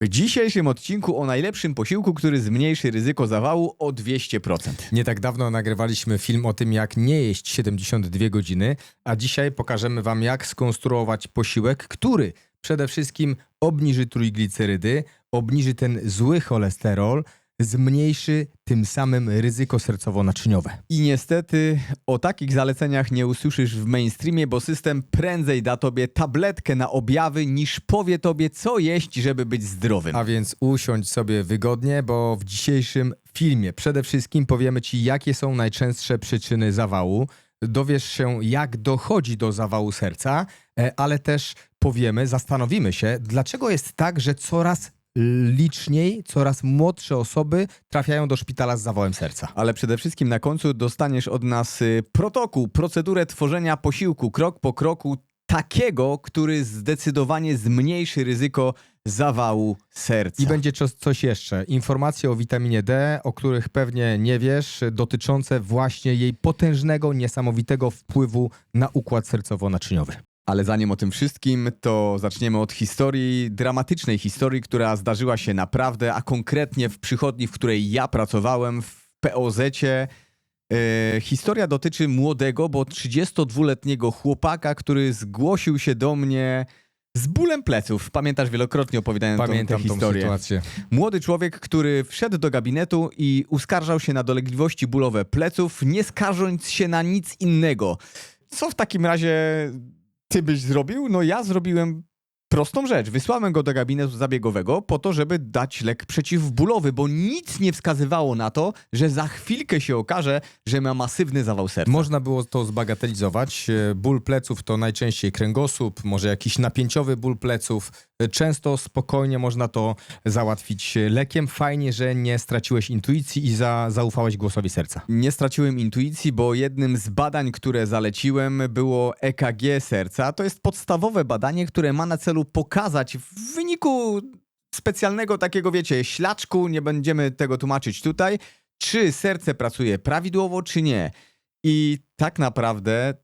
W dzisiejszym odcinku o najlepszym posiłku, który zmniejszy ryzyko zawału o 200%. Nie tak dawno nagrywaliśmy film o tym, jak nie jeść 72 godziny, a dzisiaj pokażemy Wam, jak skonstruować posiłek, który przede wszystkim obniży trójglicerydy, obniży ten zły cholesterol, zmniejszy tym samym ryzyko sercowo-naczyniowe. I niestety o takich zaleceniach nie usłyszysz w mainstreamie, bo system prędzej da tobie tabletkę na objawy, niż powie tobie, co jeść, żeby być zdrowym. A więc usiądź sobie wygodnie, bo w dzisiejszym filmie przede wszystkim powiemy Ci, jakie są najczęstsze przyczyny zawału. Dowiesz się, jak dochodzi do zawału serca, e, ale też powiemy, zastanowimy się, dlaczego jest tak, że coraz liczniej, coraz młodsze osoby trafiają do szpitala z zawałem serca. Ale przede wszystkim na końcu dostaniesz od nas y, protokół, procedurę tworzenia posiłku krok po kroku, takiego, który zdecydowanie zmniejszy ryzyko zawału serca. I będzie co- coś jeszcze. Informacje o witaminie D, o których pewnie nie wiesz, dotyczące właśnie jej potężnego, niesamowitego wpływu na układ sercowo-naczyniowy. Ale zanim o tym wszystkim, to zaczniemy od historii, dramatycznej historii, która zdarzyła się naprawdę, a konkretnie w przychodni, w której ja pracowałem, w POZ-cie. E, historia dotyczy młodego, bo 32-letniego chłopaka, który zgłosił się do mnie z bólem pleców. Pamiętasz, wielokrotnie opowiadałem tą- Pamiętam tę tą historię. sytuację. Młody człowiek, który wszedł do gabinetu i uskarżał się na dolegliwości bólowe pleców, nie skarżąc się na nic innego. Co w takim razie ty byś zrobił? No ja zrobiłem prostą rzecz. Wysłałem go do gabinetu zabiegowego po to, żeby dać lek przeciwbólowy, bo nic nie wskazywało na to, że za chwilkę się okaże, że ma masywny zawał serca. Można było to zbagatelizować. E, Ból pleców to najczęściej kręgosłup, może jakiś napięciowy ból pleców. Często spokojnie można to załatwić lekiem. Fajnie, że nie straciłeś intuicji i za, zaufałeś głosowi serca. Nie straciłem intuicji, bo jednym z badań, które zaleciłem, było EKG serca. To jest podstawowe badanie, które ma na celu pokazać w wyniku specjalnego takiego, wiecie, ślaczku, nie będziemy tego tłumaczyć tutaj, czy serce pracuje prawidłowo, czy nie. I tak naprawdę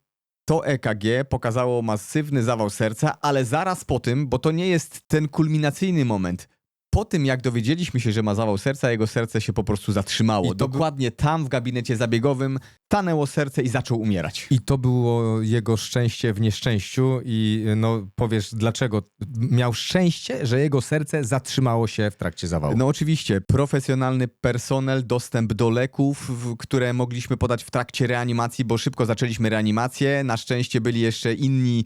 to EKG pokazało masywny zawał serca, ale zaraz po tym, bo to nie jest ten kulminacyjny moment. Po tym, jak dowiedzieliśmy się, że ma zawał serca, jego serce się po prostu zatrzymało. I Dokładnie tam w gabinecie zabiegowym stanęło serce i zaczął umierać. I to było jego szczęście w nieszczęściu i no powiesz dlaczego. Miał szczęście, że jego serce zatrzymało się w trakcie zawału. No oczywiście, profesjonalny personel, dostęp do leków, które mogliśmy podać w trakcie reanimacji, bo szybko zaczęliśmy reanimację. Na szczęście byli jeszcze inni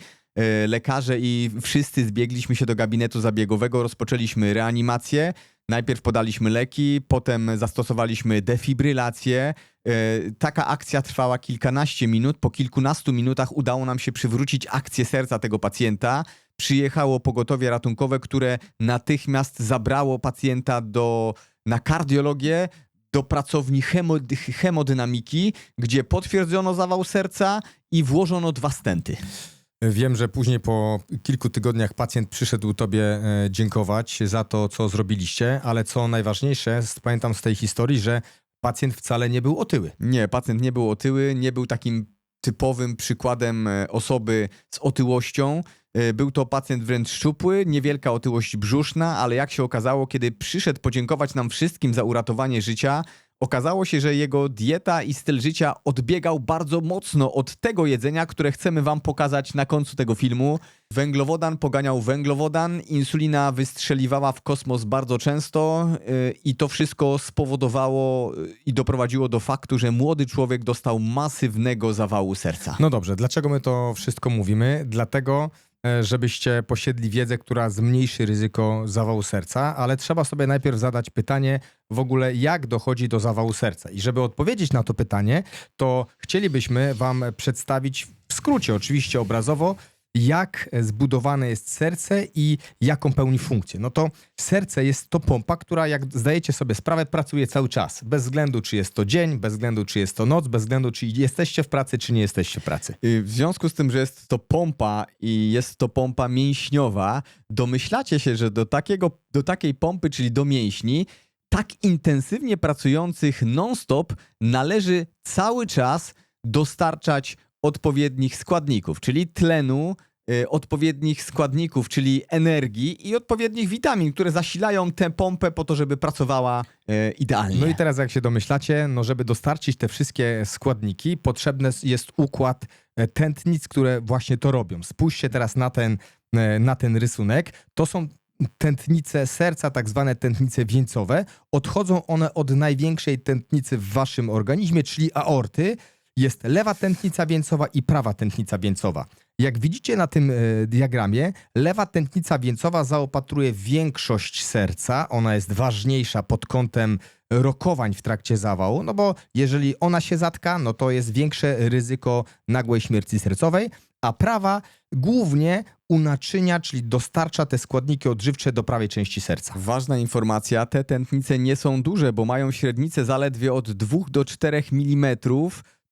lekarze i wszyscy zbiegliśmy się do gabinetu zabiegowego, rozpoczęliśmy reanimację. Najpierw podaliśmy leki, potem zastosowaliśmy defibrylację. E, Taka akcja trwała kilkanaście minut. Po kilkunastu minutach udało nam się przywrócić akcję serca tego pacjenta. Przyjechało pogotowie ratunkowe, które natychmiast zabrało pacjenta do, na kardiologię, do pracowni hemo, hemodynamiki, gdzie potwierdzono zawał serca i włożono dwa stenty. Wiem, że później po kilku tygodniach pacjent przyszedł tobie e, dziękować za to, co zrobiliście, ale co najważniejsze, pamiętam z tej historii, że pacjent wcale nie był otyły. Nie, pacjent nie był otyły, nie był takim typowym przykładem e, osoby z otyłością. E, Był to pacjent wręcz szczupły, niewielka otyłość brzuszna, ale jak się okazało, kiedy przyszedł podziękować nam wszystkim za uratowanie życia, okazało się, że jego dieta i styl życia odbiegał bardzo mocno od tego jedzenia, które chcemy wam pokazać na końcu tego filmu. Węglowodan poganiał węglowodan, insulina wystrzeliwała w kosmos bardzo często yy, i to wszystko spowodowało yy, i doprowadziło do faktu, że młody człowiek dostał masywnego zawału serca. No dobrze, dlaczego my to wszystko mówimy? Dlatego, żebyście posiedli wiedzę, która zmniejszy ryzyko zawału serca, ale trzeba sobie najpierw zadać pytanie w ogóle, jak dochodzi do zawału serca. I żeby odpowiedzieć na to pytanie, to chcielibyśmy Wam przedstawić w skrócie, oczywiście obrazowo, jak zbudowane jest serce i jaką pełni funkcję. No to serce jest to pompa, która, jak zdajecie sobie sprawę, pracuje cały czas. Bez względu, czy jest to dzień, bez względu, czy jest to noc, bez względu, czy jesteście w pracy, czy nie jesteście w pracy. Y, W związku z tym, że jest to pompa i jest to pompa mięśniowa, domyślacie się, że do, takiego, do takiej pompy, czyli do mięśni, tak intensywnie pracujących non-stop należy cały czas dostarczać odpowiednich składników, czyli tlenu, odpowiednich składników, czyli energii i odpowiednich witamin, które zasilają tę pompę po to, żeby pracowała y, idealnie. No i teraz, jak się domyślacie, no żeby dostarczyć te wszystkie składniki, potrzebny jest układ e, tętnic, które właśnie to robią. Spójrzcie teraz na ten, e, na ten rysunek. To są tętnice serca, tak zwane tętnice wieńcowe. Odchodzą one od największej tętnicy w waszym organizmie, czyli aorty. Jest lewa tętnica wieńcowa i prawa tętnica wieńcowa. Jak widzicie na tym e, diagramie, lewa tętnica wieńcowa zaopatruje większość serca. Ona jest ważniejsza pod kątem rokowań w trakcie zawału, no bo jeżeli ona się zatka, no to jest większe ryzyko nagłej śmierci sercowej, a prawa głównie unaczynia, czyli dostarcza te składniki odżywcze do prawej części serca. Ważna informacja, te tętnice nie są duże, bo mają średnicę zaledwie od 2 do 4 mm.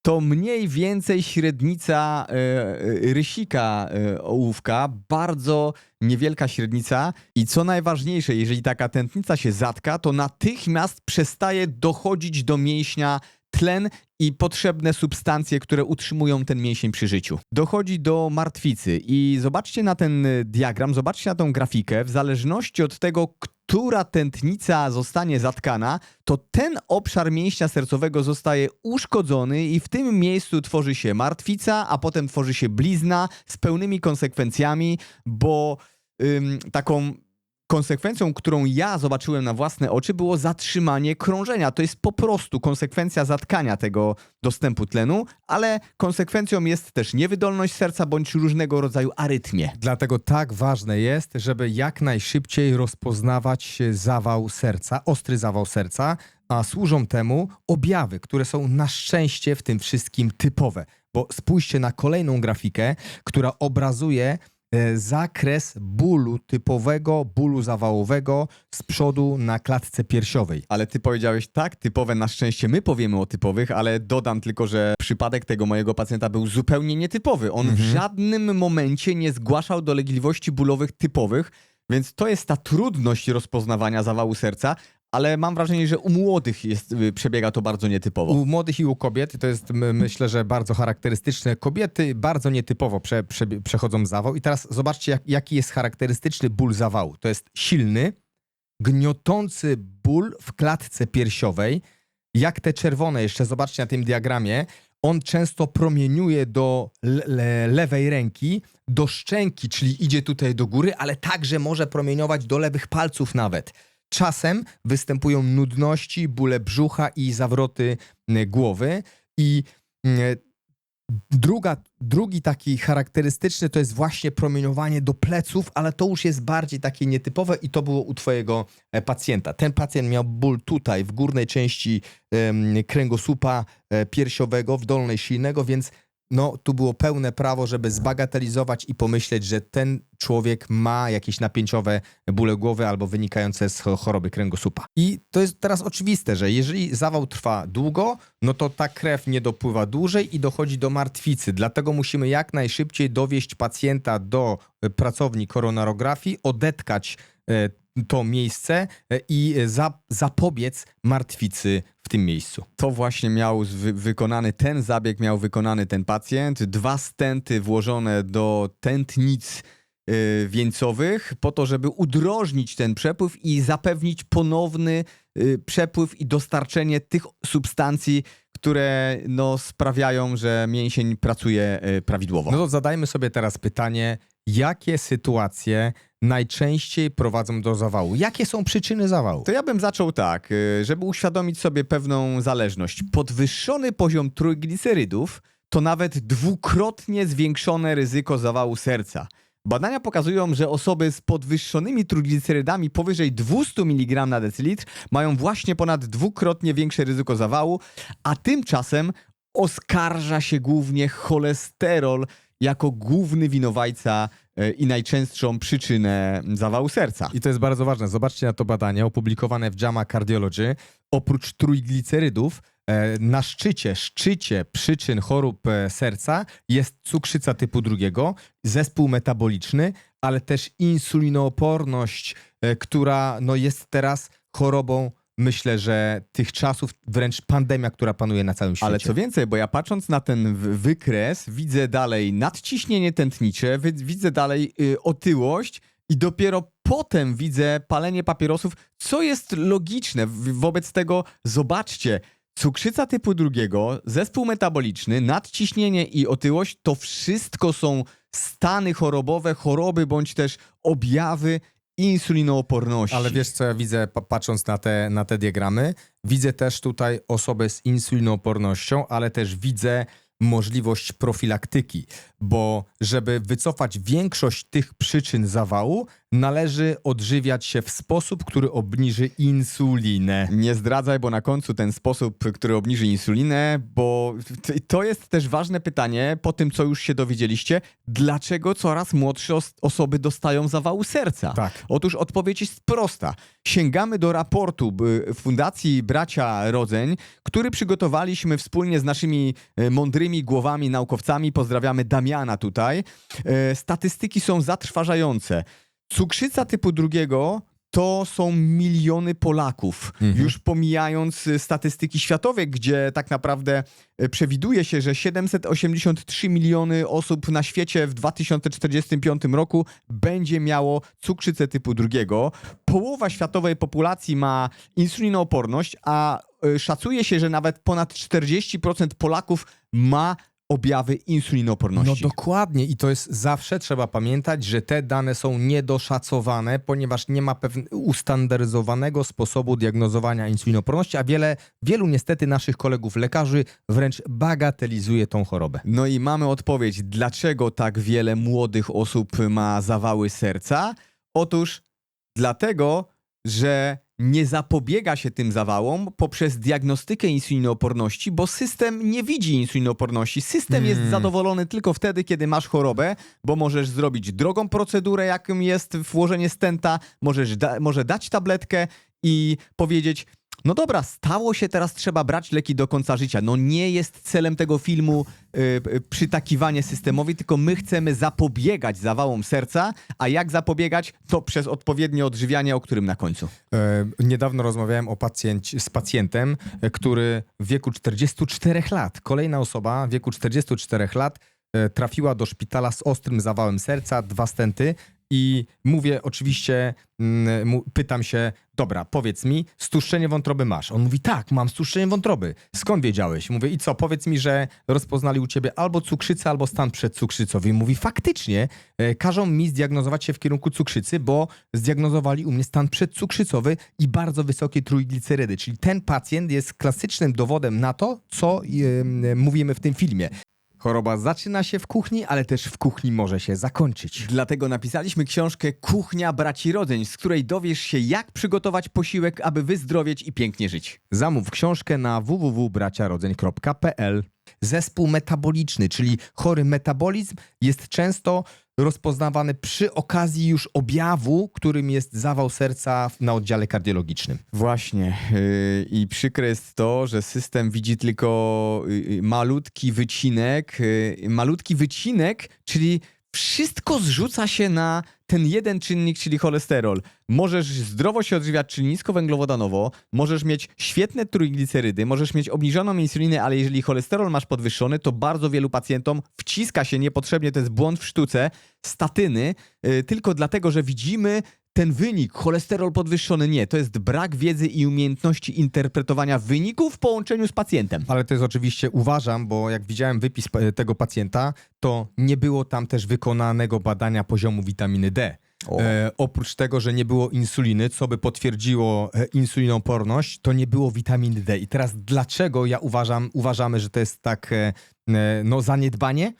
To mniej więcej średnica e, e, rysika e, ołówka, bardzo niewielka średnica. I co najważniejsze, jeżeli taka tętnica się zatka, to natychmiast przestaje dochodzić do mięśnia tlen i potrzebne substancje, które utrzymują ten mięsień przy życiu. Dochodzi do martwicy i zobaczcie na ten y, diagram, zobaczcie na tą grafikę, w zależności od tego, która tętnica zostanie zatkana, to ten obszar mięśnia sercowego zostaje uszkodzony i w tym miejscu tworzy się martwica, a potem tworzy się blizna z pełnymi konsekwencjami, bo ym, taką konsekwencją, którą ja zobaczyłem na własne oczy, było zatrzymanie krążenia. To jest po prostu konsekwencja zatkania tego dostępu tlenu, ale konsekwencją jest też niewydolność serca bądź różnego rodzaju arytmie. Dlatego tak ważne jest, żeby jak najszybciej rozpoznawać zawał serca, ostry zawał serca, a służą temu objawy, które są na szczęście w tym wszystkim typowe. Bo spójrzcie na kolejną grafikę, która obrazuje zakres bólu, typowego bólu zawałowego z przodu na klatce piersiowej. Ale ty powiedziałeś tak, typowe na szczęście my powiemy o typowych, ale dodam tylko, że przypadek tego mojego pacjenta był zupełnie nietypowy. On w Mhm. żadnym momencie nie zgłaszał dolegliwości bólowych typowych, więc to jest ta trudność rozpoznawania zawału serca, ale mam wrażenie, że u młodych jest, y, przebiega to bardzo nietypowo. U młodych i u kobiet to jest my- myślę, że bardzo charakterystyczne. Kobiety bardzo nietypowo prze, prze, przechodzą zawał. I teraz zobaczcie, jak, jaki jest charakterystyczny ból zawału. To jest silny, gniotący ból w klatce piersiowej, jak te czerwone, jeszcze zobaczcie na tym diagramie. On często promieniuje do le le lewej ręki, do szczęki, czyli idzie tutaj do góry, ale także może promieniować do lewych palców nawet. Czasem występują nudności, bóle brzucha i zawroty y, głowy. I y, druga, drugi taki charakterystyczny to jest właśnie promieniowanie do pleców, ale to już jest bardziej takie nietypowe i to było u twojego e, pacjenta. Ten pacjent miał ból tutaj, w górnej części kręgosłupa e, piersiowego, w dolnej silnego, więc no, tu było pełne prawo, żeby zbagatelizować i pomyśleć, że ten człowiek ma jakieś napięciowe bóle głowy albo wynikające z cho- choroby kręgosłupa. I to jest teraz oczywiste, że jeżeli zawał trwa długo, no to ta krew nie dopływa dłużej i dochodzi do martwicy. Dlatego musimy jak najszybciej dowieść pacjenta do e, pracowni koronarografii, odetkać e, to miejsce e, i e, za, zapobiec martwicy w tym miejscu. To właśnie miał wy wykonany, ten zabieg miał wykonany ten pacjent. Dwa stenty włożone do tętnic y, wieńcowych po to, żeby udrożnić ten przepływ i zapewnić ponowny przepływ i dostarczenie tych substancji, które no, sprawiają, że mięsień pracuje prawidłowo. No to zadajmy sobie teraz pytanie, jakie sytuacje najczęściej prowadzą do zawału? Jakie są przyczyny zawału? To ja bym zaczął tak, y, żeby uświadomić sobie pewną zależność. Podwyższony poziom trójglicerydów to nawet dwukrotnie zwiększone ryzyko zawału serca. Badania pokazują, że osoby z podwyższonymi trójglicerydami powyżej 200 mg na decylitr mają właśnie ponad dwukrotnie większe ryzyko zawału, a tymczasem oskarża się głównie cholesterol jako główny winowajca i najczęstszą przyczynę zawału serca. I to jest bardzo ważne. Zobaczcie na to badanie opublikowane w JAMA Cardiology. Oprócz trójglicerydów e, na szczycie, szczycie przyczyn chorób e, serca jest cukrzyca typu drugiego, zespół metaboliczny, ale też insulinooporność, e, która no, jest teraz chorobą myślę, że tych czasów, wręcz pandemia, która panuje na całym świecie. Ale co więcej, bo ja patrząc na ten wykres, widzę dalej nadciśnienie tętnicze, widzę dalej y, otyłość i dopiero potem widzę palenie papierosów, co jest logiczne. Wobec tego zobaczcie, cukrzyca typu drugiego, zespół metaboliczny, nadciśnienie i otyłość to wszystko są stany chorobowe, choroby bądź też objawy insulinooporności. Ale wiesz, co ja widzę, pa- patrząc na te, na te diagramy? Widzę też tutaj osobę z insulinoopornością, ale też widzę możliwość profilaktyki, bo żeby wycofać większość tych przyczyn zawału, należy odżywiać się w sposób, który obniży insulinę. Nie zdradzaj, bo na końcu ten sposób, który obniży insulinę, bo to jest też ważne pytanie po tym, co już się dowiedzieliście, dlaczego coraz młodsze os- osoby dostają zawału serca? Tak. Otóż odpowiedź jest prosta. Sięgamy do raportu Fundacji Bracia Rodzeń, który przygotowaliśmy wspólnie z naszymi e, mądrymi głowami, naukowcami. Pozdrawiamy Damiana tutaj. E, Statystyki są zatrważające. Cukrzyca typu drugiego to są miliony Polaków. Mhm. Już pomijając y, statystyki światowe, gdzie tak naprawdę y, przewiduje się, że 783 miliony osób na świecie w 2045 roku będzie miało cukrzycę typu drugiego. Połowa światowej populacji ma insulinooporność, a szacuje się, że nawet ponad 40% Polaków ma objawy No insulinooporności. dokładnie i to jest zawsze trzeba pamiętać, że te dane są niedoszacowane, ponieważ nie ma pewnego ustandaryzowanego sposobu diagnozowania insulinoporności, a wiele, wielu niestety naszych kolegów lekarzy wręcz bagatelizuje tą chorobę. No i mamy odpowiedź, dlaczego tak wiele młodych osób ma zawały serca? Otóż dlatego, że nie zapobiega się tym zawałom poprzez diagnostykę insulinooporności, bo system nie widzi insulinooporności. System jest Mm. zadowolony tylko wtedy, kiedy masz chorobę, bo możesz zrobić drogą procedurę, jaką jest włożenie stenta, możesz da- może dać tabletkę i powiedzieć, no dobra, stało się, teraz trzeba brać leki do końca życia. No nie jest celem tego filmu y, y, przytakiwanie systemowi, tylko my chcemy zapobiegać zawałom serca, a jak zapobiegać? To przez odpowiednie odżywianie, o którym na końcu. E, niedawno rozmawiałem o pacjenci, z pacjentem, e, który w wieku 44 lat, kolejna osoba w wieku 44 lat e, trafiła do szpitala z ostrym zawałem serca, dwa stenty i mówię oczywiście, mm, pytam się, dobra, powiedz mi, stłuszczenie wątroby masz? On mówi, tak, mam stłuszczenie wątroby. Skąd wiedziałeś? Mówię, i co, powiedz mi, że rozpoznali u ciebie albo cukrzycę, albo stan przedcukrzycowy. I mówi, faktycznie, e, każą mi zdiagnozować się w kierunku cukrzycy, bo zdiagnozowali u mnie stan przedcukrzycowy i bardzo wysokie trójglicerydy. Czyli ten pacjent jest klasycznym dowodem na to, co e, mówimy w tym filmie. Choroba zaczyna się w kuchni, ale też w kuchni może się zakończyć. Dlatego napisaliśmy książkę Kuchnia Braci Rodzeń, z której dowiesz się, jak przygotować posiłek, aby wyzdrowieć i pięknie żyć. Zamów książkę na www.braciarodzeń.pl. Zespół metaboliczny, czyli chory metabolizm, jest często rozpoznawany przy okazji już objawu, którym jest zawał serca na oddziale kardiologicznym. Właśnie. Yy, I przykre jest to, że system widzi tylko yy, malutki wycinek. Malutki wycinek, czyli wszystko zrzuca się na ten jeden czynnik, czyli cholesterol. Możesz zdrowo się odżywiać, czyli niskowęglowodanowo, możesz mieć świetne trójglicerydy, możesz mieć obniżoną insulinę, ale jeżeli cholesterol masz podwyższony, to bardzo wielu pacjentom wciska się niepotrzebnie, to jest błąd w sztuce, statyny, yy, tylko dlatego, że widzimy ten wynik, cholesterol podwyższony. Nie, to jest brak wiedzy i umiejętności interpretowania wyników w połączeniu z pacjentem. Ale to jest oczywiście, uważam, bo jak widziałem wypis tego pacjenta, to nie było tam też wykonanego badania poziomu witaminy D. E, oprócz tego, że nie było insuliny, co by potwierdziło e, insulinoporność, to nie było witaminy D. I teraz dlaczego ja uważam, uważamy, że to jest tak e, e, no, zaniedbanie?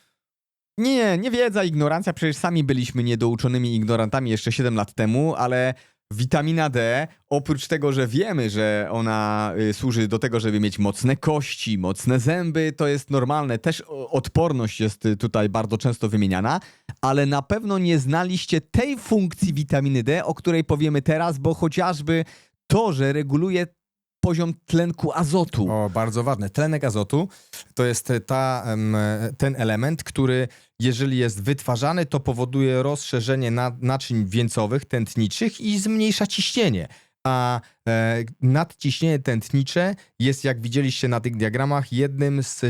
Nie, nie wiedza, ignorancja, przecież sami byliśmy niedouczonymi ignorantami jeszcze 7 lat temu, ale witamina D, oprócz tego, że wiemy, że ona y, służy do tego, żeby mieć mocne kości, mocne zęby, to jest normalne. Też odporność jest y, tutaj bardzo często wymieniana, ale na pewno nie znaliście tej funkcji witaminy D, o której powiemy teraz, bo chociażby to, że reguluje poziom tlenku azotu. O, bardzo ważne. Tlenek azotu to jest ta, em, ten element, który jeżeli jest wytwarzany, to powoduje rozszerzenie na, naczyń wieńcowych, tętniczych i zmniejsza ciśnienie. a e, nadciśnienie tętnicze jest, jak widzieliście na tych diagramach, jednym z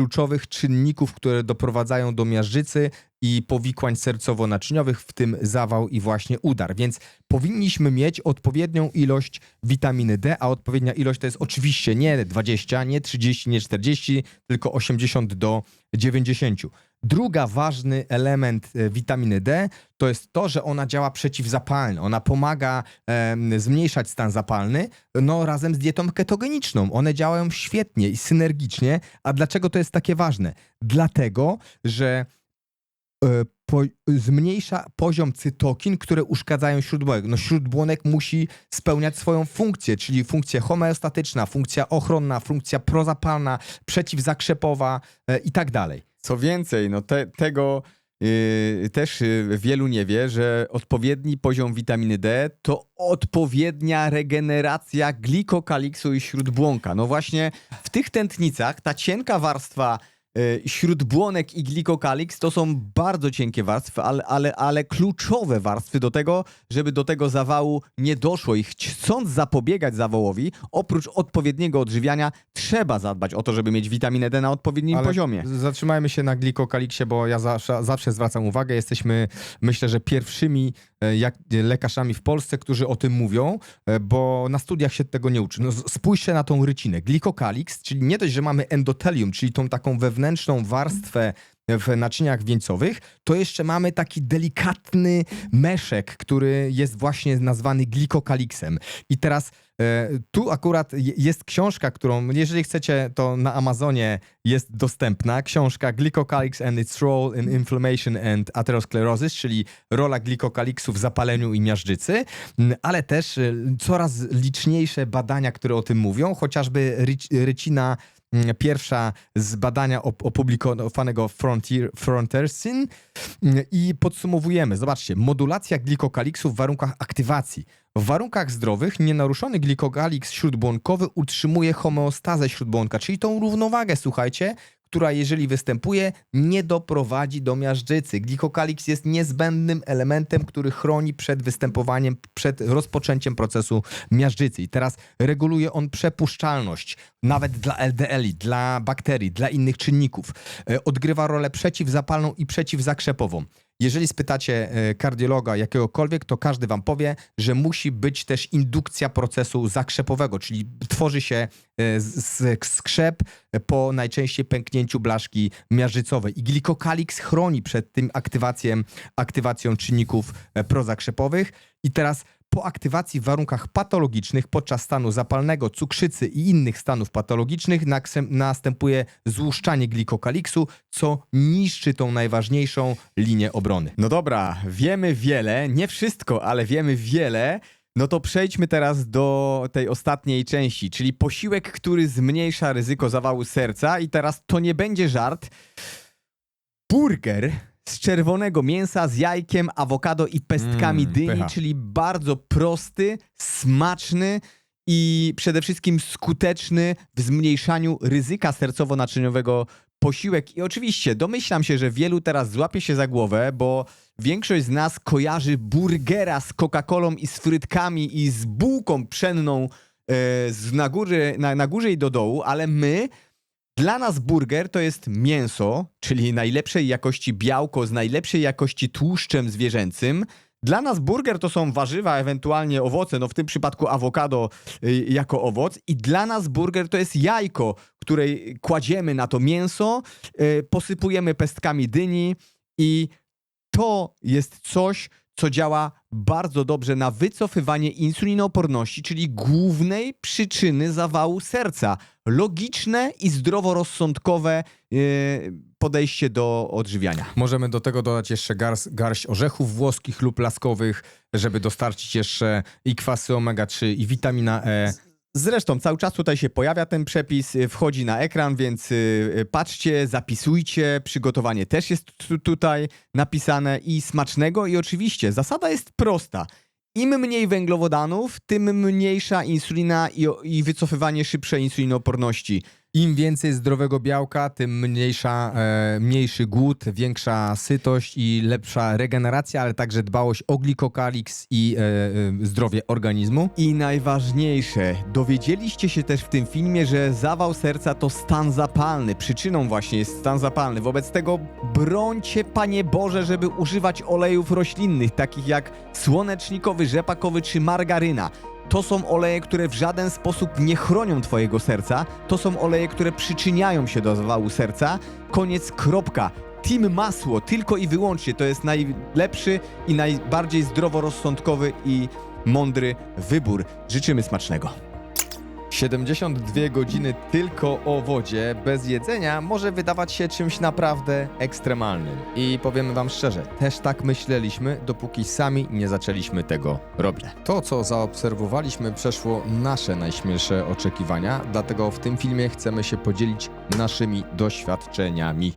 kluczowych czynników, które doprowadzają do miażdżycy i powikłań sercowo-naczyniowych, w tym zawał i właśnie udar. Więc powinniśmy mieć odpowiednią ilość witaminy D, a odpowiednia ilość to jest oczywiście nie 20, nie 30, nie 40, tylko 80 do 90. Druga ważny element e, witaminy D to jest to, że ona działa przeciwzapalnie. Ona pomaga em, zmniejszać stan zapalny, no razem z dietą ketogeniczną. One działają świetnie i synergicznie. A dlaczego to jest takie ważne? Dlatego, że e, po, zmniejsza poziom cytokin, które uszkadzają śródbłonek. No śródbłonek musi spełniać swoją funkcję, czyli funkcję homeostatyczna, funkcja ochronna, funkcja prozapalna, przeciwzakrzepowa e, i tak dalej. Co więcej, no te, tego yy, też yy, wielu nie wie, że odpowiedni poziom witaminy D to odpowiednia regeneracja glikokaliksu i śródbłonka. No właśnie w tych tętnicach ta cienka warstwa śródbłonek i glikokaliks to są bardzo cienkie warstwy, ale, ale, ale kluczowe warstwy do tego, żeby do tego zawału nie doszło i chcąc zapobiegać zawołowi, oprócz odpowiedniego odżywiania, trzeba zadbać o to, żeby mieć witaminę D na odpowiednim Ale poziomie. Zatrzymajmy się na glikokaliksie, bo ja zawsze, zawsze zwracam uwagę. Jesteśmy, myślę, że pierwszymi e, jak, lekarzami w Polsce, którzy o tym mówią, e, bo na studiach się tego nie uczy. No, spójrzcie na tą rycinę. Glikokaliks, czyli nie dość, że mamy endotelium, czyli tą taką wewnętrzną warstwę w naczyniach wieńcowych, to jeszcze mamy taki delikatny meszek, który jest właśnie nazwany glikokaliksem. I teraz e, tu akurat je- jest książka, którą, jeżeli chcecie, to na Amazonie jest dostępna. Książka Glycocalyx and its Role in Inflammation and Atherosclerosis, czyli rola glikokaliksu w zapaleniu i miażdżycy, Mm, ale też e, coraz liczniejsze badania, które o tym mówią, chociażby ryc- rycina pierwsza z badania op- opublikowanego Frontier, Frontiersin Mm, i podsumowujemy. Zobaczcie, modulacja glikokaliksu w warunkach aktywacji. W warunkach zdrowych nienaruszony glikokaliks śródbłonkowy utrzymuje homeostazę śródbłonka, czyli tą równowagę, słuchajcie, która jeżeli występuje, nie doprowadzi do miażdżycy. Glikokaliks jest niezbędnym elementem, który chroni przed występowaniem, przed rozpoczęciem procesu miażdżycy. I teraz reguluje on przepuszczalność, nawet dla LDL-i, dla bakterii, dla innych czynników. E, Odgrywa rolę przeciwzapalną i przeciwzakrzepową. Jeżeli spytacie e, kardiologa jakiegokolwiek, to każdy wam powie, że musi być też indukcja procesu zakrzepowego, czyli tworzy się e, skrzep po najczęściej pęknięciu blaszki miażdżycowej. I glikokaliks chroni przed tym aktywacją, aktywacją czynników e, prozakrzepowych. I teraz po aktywacji w warunkach patologicznych podczas stanu zapalnego, cukrzycy i innych stanów patologicznych następuje złuszczanie glikokaliksu, co niszczy tą najważniejszą linię obrony. No dobra, wiemy wiele, nie wszystko, ale wiemy wiele. No to przejdźmy teraz do tej ostatniej części, czyli posiłek, który zmniejsza ryzyko zawału serca. I teraz to nie będzie żart. Burger z czerwonego mięsa z jajkiem, awokado i pestkami Mm, dyni, pycha. czyli bardzo prosty, smaczny i przede wszystkim skuteczny w zmniejszaniu ryzyka sercowo-naczyniowego posiłek. I oczywiście domyślam się, że wielu teraz złapie się za głowę, bo większość z nas kojarzy burgera z Coca-Colą i z frytkami i z bułką pszenną e, z na, górze, na, na górze i do dołu, ale my dla nas burger to jest mięso, czyli najlepszej jakości białko z najlepszej jakości tłuszczem zwierzęcym. Dla nas burger to są warzywa, ewentualnie owoce, no w tym przypadku awokado y, jako owoc. I dla nas burger to jest jajko, które kładziemy na to mięso, y, posypujemy pestkami dyni i to jest coś, co działa bardzo dobrze na wycofywanie insulinooporności, czyli głównej przyczyny zawału serca. Logiczne i zdroworozsądkowe yy, podejście do odżywiania. Możemy do tego dodać jeszcze garść, garść orzechów włoskich lub laskowych, żeby dostarczyć jeszcze i kwasy omega-3 i witamina E. Zresztą cały czas tutaj się pojawia ten przepis, y, wchodzi na ekran, więc y, y, patrzcie, zapisujcie. Przygotowanie też jest tu, tutaj napisane i smacznego. I oczywiście zasada jest prosta. Im mniej węglowodanów, tym mniejsza insulina i, i wycofywanie szybsze insulinooporności. Im więcej zdrowego białka, tym mniejsza, e, mniejszy głód, większa sytość i lepsza regeneracja, ale także dbałość o glikokaliks i e, e, zdrowie organizmu. I najważniejsze, dowiedzieliście się też w tym filmie, że zawał serca to stan zapalny. Przyczyną właśnie jest stan zapalny. Wobec tego brońcie, Panie Boże, żeby używać olejów roślinnych, takich jak słonecznikowy, rzepakowy czy margaryna. To są oleje, które w żaden sposób nie chronią Twojego serca. To są oleje, które przyczyniają się do zawału serca. Koniec, kropka. Team Masło, tylko i wyłącznie. To jest najlepszy i najbardziej zdroworozsądkowy i mądry wybór. Życzymy smacznego. 72 godziny tylko o wodzie, bez jedzenia, może wydawać się czymś naprawdę ekstremalnym. I powiem Wam szczerze, też tak myśleliśmy, dopóki sami nie zaczęliśmy tego robić. To, co zaobserwowaliśmy, przeszło nasze najśmielsze oczekiwania, dlatego w tym filmie chcemy się podzielić naszymi doświadczeniami.